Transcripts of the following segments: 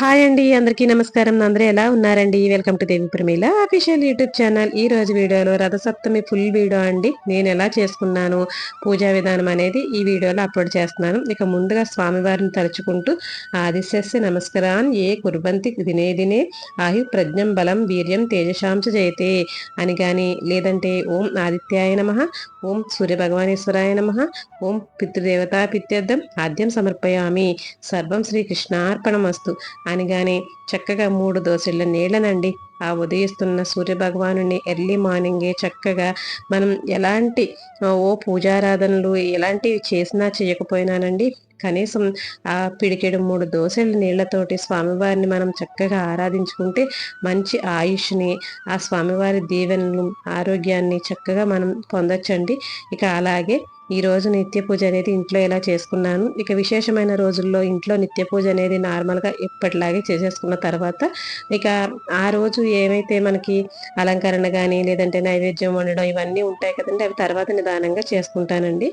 Hi అండి అందరికీ నమస్కారం. అందరూ ఎలా ఉన్నారండి? Welcome to Devi Pramila official YouTube channel ఈ రోజు వీడియోలో రథసప్తమి ఫుల్ వీడియో అండి. నేను ఎలా చేసుకున్నాను పూజా విధానం అనేది ఈ వీడియోలో అప్లోడ్ చేస్తున్నాను. ఇక ముందుగా స్వామివారిని తలుచుకుంటూ ఆదిశస్య నమస్కారాన్ ఏ కుర్బంతి దినే దినే ఆయు ప్రజ్ఞం బలం వీర్యం తేజశాంశ జయతే అని కానీ లేదంటే ఓం ఆదిత్యాయ నమ ఓం సూర్య భగవానేశ్వరాయ నమ ఓం పితృదేవతా పిత్యర్థం ఆద్యం సమర్పయామి. సర్వం శ్రీకృష్ణార్పణమస్తు. అనగానే చక్కగా మూడు దోశల నీళ్ళనండి ఆ ఉదయిస్తున్న సూర్యభగవాను ఎర్లీ మార్నింగే చక్కగా మనం ఎలాంటి ఓ పూజారాధనలు ఎలాంటివి చేసినా చేయకపోయినానండి. కనీసం ఆ పిడికెడు మూడు దోశల నీళ్ళతోటి స్వామివారిని మనం చక్కగా ఆరాధించుకుంటే మంచి ఆయుష్ని ఆ స్వామివారి దీవెనలు ఆరోగ్యాన్ని చక్కగా మనం పొందొచ్చండి. ఇక అలాగే ఈ రోజు నిత్య పూజ అనేది ఇంట్లో ఎలా చేసుకున్నాను? ఇక విశేషమైన రోజుల్లో ఇంట్లో నిత్య పూజ అనేది నార్మల్గా ఎప్పటిలాగే చేసేసుకున్న తర్వాత ఇక ఆ రోజు ఏమైతే మనకి అలంకరణ కానీ లేదంటే నైవేద్యం వండడం ఇవన్నీ ఉంటాయి కదండి అవి తర్వాత నిదానంగా చేసుకుంటానండి.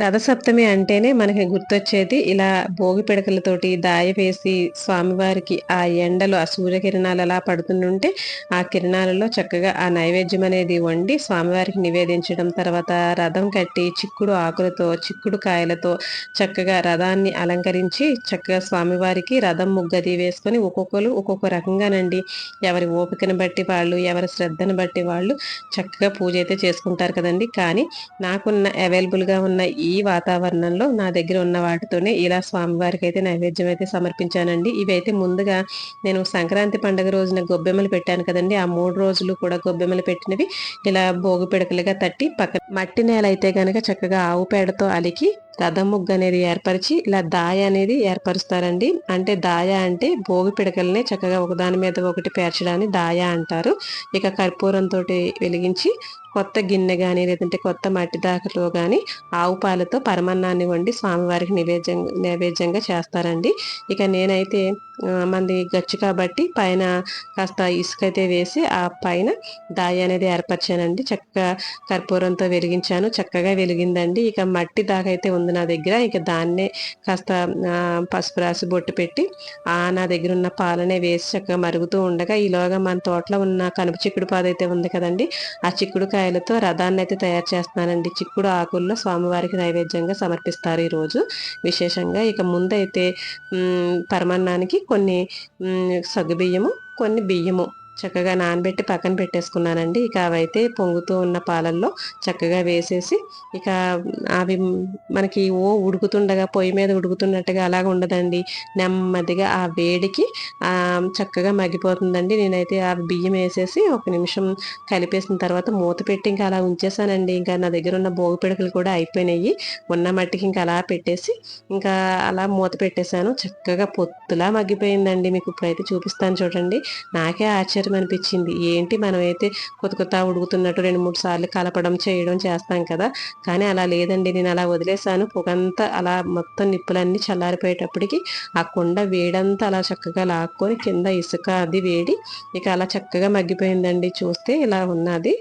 రథసప్తమి అంటేనే మనకి గుర్తొచ్చేది ఇలా భోగి పిడకలతోటి దాయ వేసి స్వామివారికి ఆ ఎండలు ఆ సూర్యకిరణాలు అలా పడుతుంటే ఆ కిరణాలలో చక్కగా ఆ నైవేద్యం అనేది వండి స్వామివారికి నివేదించడం తర్వాత రథం కట్టి చిక్కుడు ఆకులతో చిక్కుడు కాయలతో చక్కగా రథాన్ని అలంకరించి చక్కగా స్వామివారికి రథం ముగ్గది వేసుకొని ఒక్కొక్కరు ఒక్కొక్క రకంగానండి. ఎవరి ఓపికను బట్టి వాళ్ళు ఎవరి శ్రద్ధను బట్టి వాళ్ళు చక్కగా పూజ అయితే చేసుకుంటారు కదండి. కానీ నాకున్న అవైలబుల్గా ఉన్న ఈ వాతావరణంలో నా దగ్గర ఉన్న వాటితోనే ఇలా స్వామివారికి అయితే నైవేద్యం అయితే సమర్పించానండి. ఇవైతే ముందుగా నేను సంక్రాంతి పండుగ రోజున గొబ్బెమ్మలు పెట్టాను కదండి. ఆ మూడు రోజులు కూడా గొబ్బెమ్మలు పెట్టినవి ఇలా భోగి పిడకలుగా తట్టి పక్క మట్టి నేల అయితే కనుక చక్కగా ఆవు పేడతో అలికి రథం ముగ్గు అనేది ఏర్పరిచి ఇలా దాయ అనేది ఏర్పరుస్తారండి. అంటే దాయ అంటే భోగి పిడకల్ని చక్కగా ఒకదాని మీద ఒకటి పేర్చడాన్ని దాయ అంటారు. ఇక కర్పూరంతో వెలిగించి కొత్త గిన్నె కానీ లేదంటే కొత్త మట్టి దాకలో కానీ ఆవు పాలతో పరమన్నాన్ని వండి స్వామివారికి నివేద్యం నైవేద్యంగా చేస్తారండి. ఇక నేనైతే మంది గచ్చు కాబట్టి పైన కాస్త ఇసుక అయితే వేసి ఆ పైన దాయ అనేది ఏర్పరిచానండి. చక్కగా కర్పూరంతో వెలిగించాను. చక్కగా వెలిగిందండి. ఇక మట్టి దాకైతే ఉంది. నా దగ్గర. ఇక దాన్నే కాస్త పసుపు రాసి బొట్టు పెట్టి ఆ నా దగ్గర ఉన్న పాలనే వేసి చక్కగా మరుగుతూ ఉండగా ఈలోగా మన తోటలో ఉన్న కనుపు చిక్కుడు పాదైతే ఉంది కదండి ఆ చిక్కుడు కాయలతో రథాన్ని అయితే తయారు చేస్తున్నానండి. చిక్కుడు ఆకుల్లో స్వామివారికి నైవేద్యంగా సమర్పిస్తారు ఈరోజు. విశేషంగా ఇక ముందైతే పరమాన్నానికి కొన్ని సగ్గుబియ్యము కొన్ని బియ్యము చక్కగా నానబెట్టి పక్కన పెట్టేసుకున్నానండి. ఇక అవైతే పొంగుతూ ఉన్న పాలల్లో చక్కగా వేసేసి ఇక అవి మనకి ఓ ఉడుకుతుండగా పొయ్యి మీద ఉడుకుతున్నట్టుగా అలాగ ఉండదండి. నెమ్మదిగా ఆ వేడికి చక్కగా మగ్గిపోతుందండి. నేనైతే ఆ బియ్యం వేసేసి ఒక నిమిషం కలిపేసిన తర్వాత మూత పెట్టి ఇంకా అలా ఉంచేసానండి. ఇంకా నా దగ్గర ఉన్న భోగి పిడకలు కూడా అయిపోయినాయి. ఉన్న మట్టికి ఇంకా అలా పెట్టేసి ఇంకా అలా మూత పెట్టేశాను. చక్కగా పొత్తులా మగ్గిపోయిందండి. మీకు ఇప్పుడైతే చూపిస్తాను చూడండి. నాకే ఆశ్చర్యం ఆశ్చర్యం అనిపించింది. ఏంటి మనమైతే కొత్త కొత్త ఉడుకుతున్నట్టు రెండు మూడు సార్లు కలపడం చేయడం చేస్తాం కదా. కానీ అలా లేదండి. నేను అలా వదిలేసాను పొగంతా అలా మొత్తం నిప్పులన్నీ చల్లారిపోయేటప్పటికి ఆ కొండ వేడంతా అలా చక్కగా లాక్కొని కింద ఇసుక అది వేడి. ఇక అలా చక్కగా మగ్గిపోయిందండి. చూస్తే ఇలా ఉన్నది.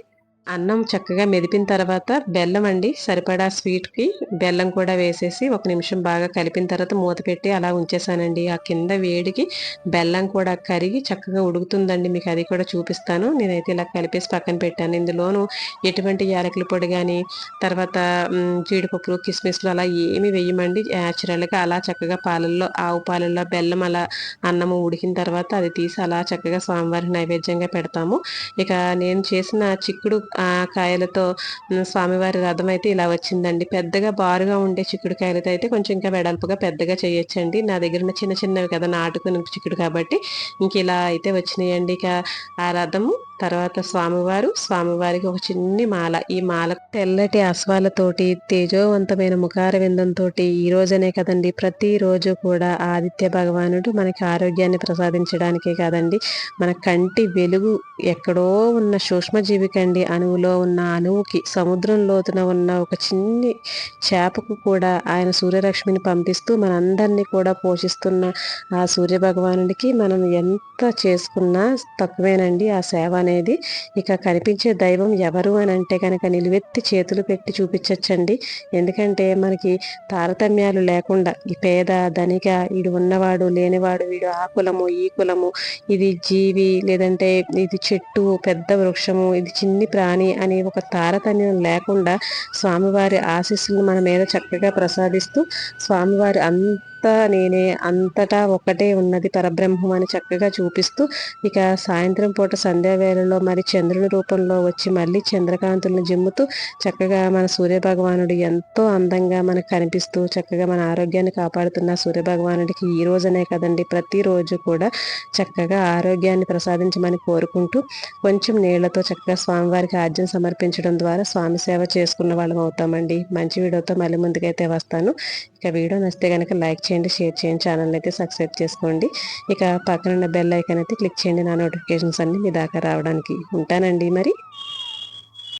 అన్నం చక్కగా మెదిపిన తర్వాత బెల్లం అండి సరిపడా స్వీట్కి బెల్లం కూడా వేసేసి ఒక నిమిషం బాగా కలిపిన తర్వాత మూత పెట్టి అలా ఉంచేసానండి. ఆ కింద వేడికి బెల్లం కూడా కరిగి చక్కగా ఉడుకుతుందండి. మీకు అది కూడా చూపిస్తాను. నేనైతే ఇలా కలిపేసి పక్కన పెట్టాను. ఇందులోను ఎటువంటి యాలకుల పొడి కానీ తర్వాత జీడిపప్పులు కిస్మిస్లు అలా ఏమి వేయమండి. న్యాచురల్గా అలా చక్కగా పాలల్లో ఆవు పాలల్లో బెల్లం అలా అన్నము ఉడికిన తర్వాత అది తీసి అలా చక్కగా స్వామివారికి నైవేద్యంగా పెడతాము. ఇక నేను చేసిన చిక్కుడు కాయలతో స్వామివారి రథం అయితే ఇలా వచ్చిందండి. పెద్దగా బారుగా ఉండే చిక్కుడుకాయలతో అయితే కొంచెం ఇంకా వెడల్పుగా పెద్దగా చేయొచ్చండి. నా దగ్గర ఉన్న చిన్న చిన్నవి కదా నాటుకుని చిక్కుడు కాబట్టి ఇంక ఇలా అయితే వచ్చినాయండి. ఇక ఆ రథము తర్వాత స్వామివారు స్వామివారికి ఒక చిన్ని మాల. ఈ మాల తెల్లటి అశ్వాలతోటి తేజోవంతమైన ముఖార విందంతో ఈ రోజనే కదండి. ప్రతిరోజు కూడా ఆదిత్య భగవానుడు మనకి ఆరోగ్యాన్ని ప్రసాదించడానికే కాదండి. మన కంటి వెలుగు ఎక్కడో ఉన్న సూక్ష్మజీవి కండి అణువులో ఉన్న అణువుకి సముద్రం లోతున ఉన్న ఒక చిన్ని చేపకు కూడా ఆయన సూర్యరశ్మిని పంపిస్తూ మనందరినీ కూడా పోషిస్తున్న ఆ సూర్య భగవానుడికి మనం ఎంత చేసుకున్నా తక్కువేనండి ఆ సేవ అనేది ఇక కనిపించే దైవం ఎవరు అని అంటే కనుక నిలువెత్తి చేతులు పెట్టి చూపించచ్చండి. ఎందుకంటే మనకి తారతమ్యాలు లేకుండా ఈ పేద ధనిక వీడు ఉన్నవాడు లేనివాడు వీడు ఆ కులము ఈ కులము ఇది జీవి లేదంటే ఇది చెట్టు పెద్ద వృక్షము ఇది చిన్ని ప్రాణి అని ఒక తారతమ్యం లేకుండా స్వామివారి ఆశీస్సులను మన మీద చక్కగా ప్రసాదిస్తూ స్వామివారి అంత అంతా నేనే అంతటా ఒకటే ఉన్నది పరబ్రహ్మం అని చక్కగా చూపిస్తూ ఇక సాయంత్రం పూట సంధ్యావేళలో మరి చంద్రుని రూపంలో వచ్చి మళ్ళీ చంద్రకాంతులను జిమ్ముతూ చక్కగా మన సూర్యభగవానుడు ఎంతో అందంగా మనకు కనిపిస్తూ చక్కగా మన ఆరోగ్యాన్ని కాపాడుతున్న సూర్యభగవానుడికి ఈ రోజునే కదండి ప్రతిరోజు కూడా చక్కగా ఆరోగ్యాన్ని ప్రసాదించమని కోరుకుంటూ కొంచెం నీళ్ళతో చక్కగా స్వామివారికి ఆజ్యం సమర్పించడం ద్వారా స్వామి సేవ చేసుకున్న వాళ్ళం అవుతామండి. మంచి వీడియోతో మళ్ళీ ముందుకైతే వస్తాను. ఇక వీడియో నచ్చితే కనుక లైక్ చేయండి షేర్ చేయండి ఛానల్ అయితే సబ్స్క్రైబ్ చేసుకోండి. ఇక పక్కన బెల్ ఐకన్ అయితే క్లిక్ చేయండి. నా నోటిఫికేషన్స్ అన్ని మీ దాకా రావడానికి ఉంటానండి మరి.